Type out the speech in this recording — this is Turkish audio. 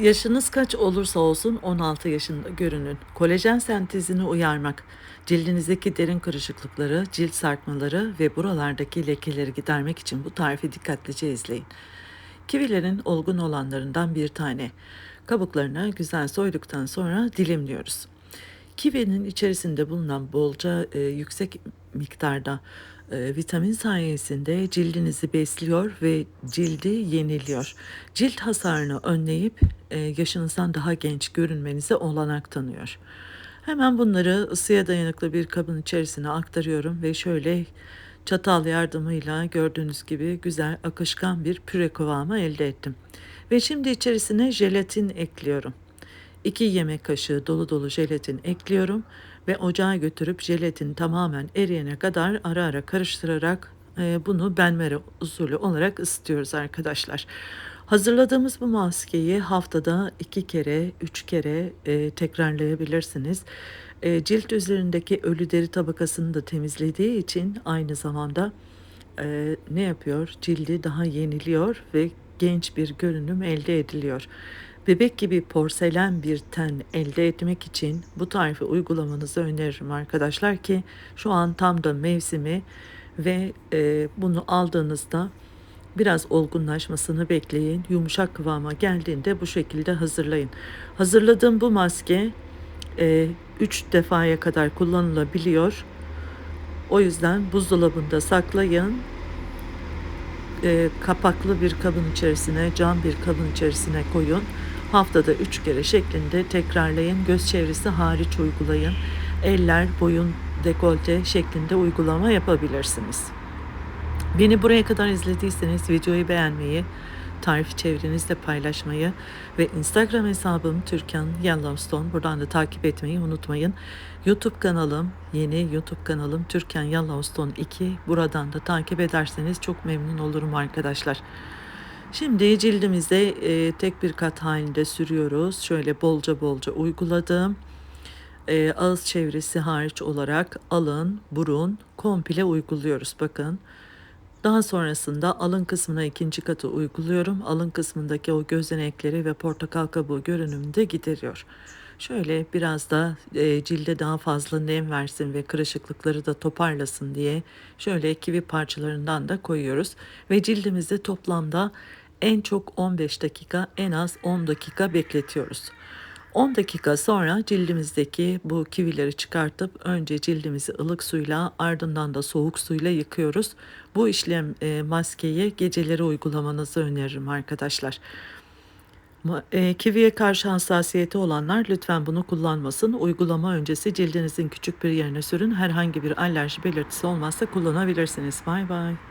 Yaşınız kaç olursa olsun 16 yaşında görünün. Kolajen sentezini uyarmak, cildinizdeki derin kırışıklıkları, cilt sarkmaları ve buralardaki lekeleri gidermek için bu tarifi dikkatlice izleyin. Kivilerin olgun olanlarından bir tane. Kabuklarını güzel soyduktan sonra dilimliyoruz. Kivinin içerisinde bulunan bolca e, yüksek miktarda e, vitamin sayesinde cildinizi besliyor ve cildi yeniliyor. Cilt hasarını önleyip e, yaşınızdan daha genç görünmenize olanak tanıyor. Hemen bunları ısıya dayanıklı bir kabın içerisine aktarıyorum ve şöyle çatal yardımıyla gördüğünüz gibi güzel akışkan bir püre kıvamı elde ettim. Ve şimdi içerisine jelatin ekliyorum. 2 yemek kaşığı dolu dolu jelatin ekliyorum ve ocağa götürüp jelatin tamamen eriyene kadar ara ara karıştırarak e, bunu benmere usulü olarak ısıtıyoruz arkadaşlar. Hazırladığımız bu maskeyi haftada iki kere, üç kere e, tekrarlayabilirsiniz. E, cilt üzerindeki ölü deri tabakasını da temizlediği için aynı zamanda ne yapıyor? Cildi daha yeniliyor ve genç bir görünüm elde ediliyor. Bebek gibi porselen bir ten elde etmek için bu tarifi uygulamanızı öneririm arkadaşlar ki şu an tam da mevsimi ve e, bunu aldığınızda biraz olgunlaşmasını bekleyin. Yumuşak kıvama geldiğinde bu şekilde hazırlayın. Hazırladığım bu maske 3 e, defaya kadar kullanılabiliyor. O yüzden buzdolabında saklayın e, kapaklı bir kabın içerisine, cam bir kabın içerisine koyun. Haftada 3 kere şeklinde tekrarlayın. Göz çevresi hariç uygulayın. Eller, boyun, dekolte şeklinde uygulama yapabilirsiniz. Beni buraya kadar izlediyseniz videoyu beğenmeyi, tarifi çevrenizde paylaşmayı ve Instagram hesabım Türkan Yellowstone buradan da takip etmeyi unutmayın. YouTube kanalım, yeni YouTube kanalım Türkan Yellowstone 2 buradan da takip ederseniz çok memnun olurum arkadaşlar. Şimdi cildimize e, tek bir kat halinde sürüyoruz. Şöyle bolca bolca uyguladım. E, ağız çevresi hariç olarak alın, burun komple uyguluyoruz. Bakın. Daha sonrasında alın kısmına ikinci katı uyguluyorum. Alın kısmındaki o gözenekleri ve portakal kabuğu görünümünü de gideriyor. Şöyle biraz da e, cilde daha fazla nem versin ve kırışıklıkları da toparlasın diye şöyle kivi parçalarından da koyuyoruz. Ve cildimizde toplamda en çok 15 dakika en az 10 dakika bekletiyoruz. 10 dakika sonra cildimizdeki bu kivileri çıkartıp önce cildimizi ılık suyla ardından da soğuk suyla yıkıyoruz. Bu işlem e, maskeyi geceleri uygulamanızı öneririm arkadaşlar. E, kiviye karşı hassasiyeti olanlar lütfen bunu kullanmasın. Uygulama öncesi cildinizin küçük bir yerine sürün. Herhangi bir alerji belirtisi olmazsa kullanabilirsiniz. Bay bay.